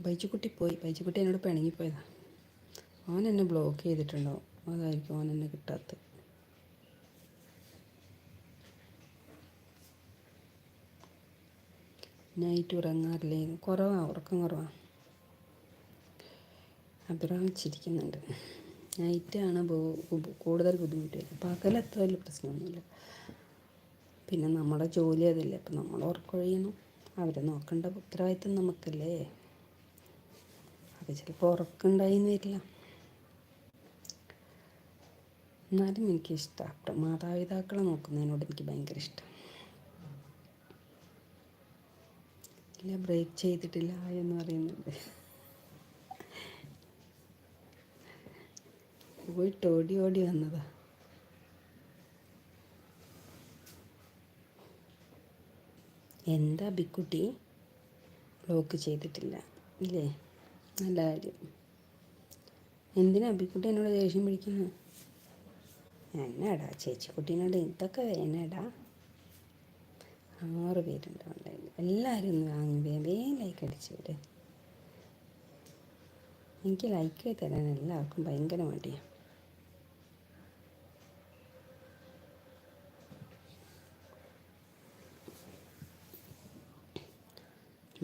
ബൈജുക്കുട്ടി പോയി. ബൈജുക്കുട്ടി എന്നോട് പിണങ്ങിപ്പോയതാ. അവൻ എന്നെ ബ്ലോക്ക് ചെയ്തിട്ടുണ്ടാവും. അതായിരിക്കും അവൻ എന്നെ കിട്ടാത്തത്. നൈറ്റ് ഉറങ്ങാറില്ലേ? കുറവാണ് ഉറക്കം കുറവാണ് അഭിറാമിച്ചിരിക്കുന്നുണ്ട് നൈറ്റാണ് കൂടുതൽ ബുദ്ധിമുട്ട്. വരുന്നത് പകൽ അത്ര വലിയ പ്രശ്നമൊന്നുമില്ല. പിന്നെ നമ്മുടെ ജോലി അതല്ലേ. അപ്പം നമ്മൾ ഉറക്കൊഴിയണം. അവരെ നോക്കേണ്ട ഉത്തരവാദിത്തം നമുക്കല്ലേ? അത് ചിലപ്പോൾ ഉറക്കമുണ്ടായിന്ന് വരില്ല. എന്നാലും എനിക്കിഷ്ടമാണ് മാതാപിതാക്കളെ നോക്കുന്നതിനോട് എനിക്ക് ഭയങ്കര ഇഷ്ടം. ഇല്ല ബ്രേക്ക് ചെയ്തിട്ടില്ല എന്ന് പറയുന്നുണ്ട് പോയിട്ട് ഓടി ഓടി വന്നതാ. എന്താ ബിക്കുട്ടി? ബ്ലോക്ക് ചെയ്തിട്ടില്ല. ഇല്ലേ? നല്ല കാര്യം. എന്തിനാ അബിക്കുട്ടി എന്നോട് ദേഷ്യം പിടിക്കുന്നത് എന്നാടാ ചേച്ചിക്കുട്ടീനോട് ഇതൊക്കെ എന്നാടാ? ആറ് പേരുണ്ട് ഉണ്ടായി എല്ലാവരും ഒന്ന് വാങ്ങി വേഗം ലൈക്ക് അടിച്ചു വിട്. എനിക്ക് ലൈക്ക് തരാൻ എല്ലാവർക്കും ഭയങ്കര മടിയാണ്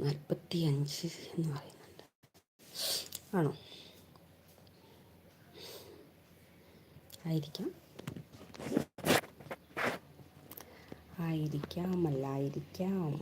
നാൽപ്പത്തി അഞ്ച് എന്ന് പറയുന്നുണ്ട് ആണോ? ആയിരിക്കാം. ആയിരിക്കാം അല്ലായിരിക്കാം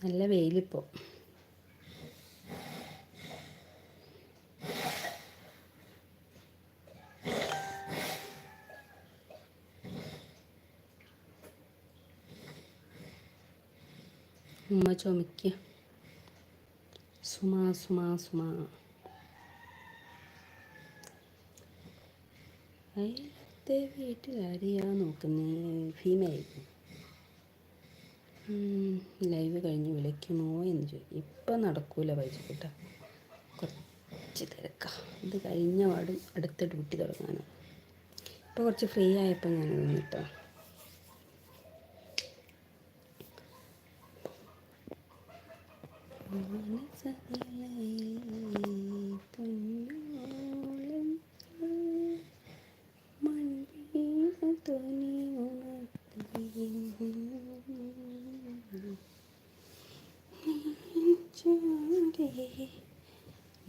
നല്ല വെയിലിപ്പോൾ ഉമ്മ ചുമയ്ക്കുക സുമാ സുമാ സുമാ. വീട്ടുകാരിയാ വീട്ടിലാരെയാ ഫീമേ ഫീമെയിൽ ലൈവ് കഴിഞ്ഞ് വിളിക്കുമോ എന്ന് ചോദിക്കും ഇപ്പം നടക്കൂല വൈകിട്ട കുറച്ച് തിരക്കാം. ഇത് കഴിഞ്ഞ പാടും അടുത്ത ഡ്യൂട്ടി തുടങ്ങാനാണ് ഇപ്പോൾ കുറച്ച് ഫ്രീ ആയപ്പോൾ ഞാൻ വന്നിട്ടാ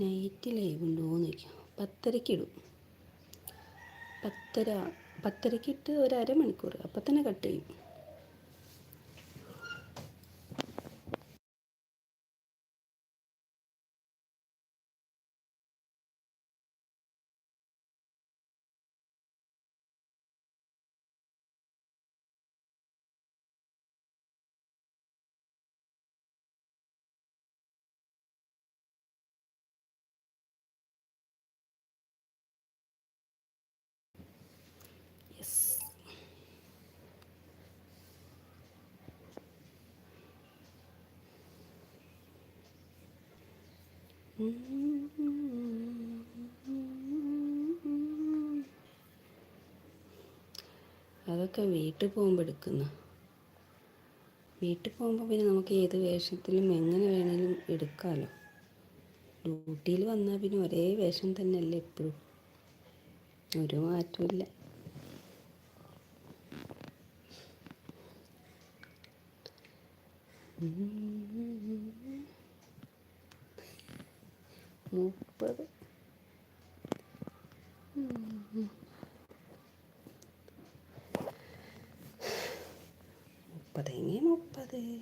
നൈറ്റ് ലൈവ് ഉണ്ടോ എന്ന് ചോദിക്കാം. പത്തരയ്ക്ക് ഇടും. പത്തര പത്തരക്കിട്ട് ഒരു അരമണിക്കൂർ. അപ്പം തന്നെ കട്ട് ചെയ്യും. അതൊക്കെ വീട്ടിൽ പോകുമ്പോൾ എടുക്കുന്ന. വീട്ടിൽ പോകുമ്പോൾ പിന്നെ നമുക്ക് ഏത് വേഷത്തിലും എങ്ങനെ വേണേലും എടുക്കാമല്ലോ ഡ്യൂട്ടിയിൽ വന്നാൽ പിന്നെ ഒരേ വേഷം തന്നെയല്ലേ എപ്പോഴും. ഒരു മാറ്റമില്ല muy padre. Muy padre, padre.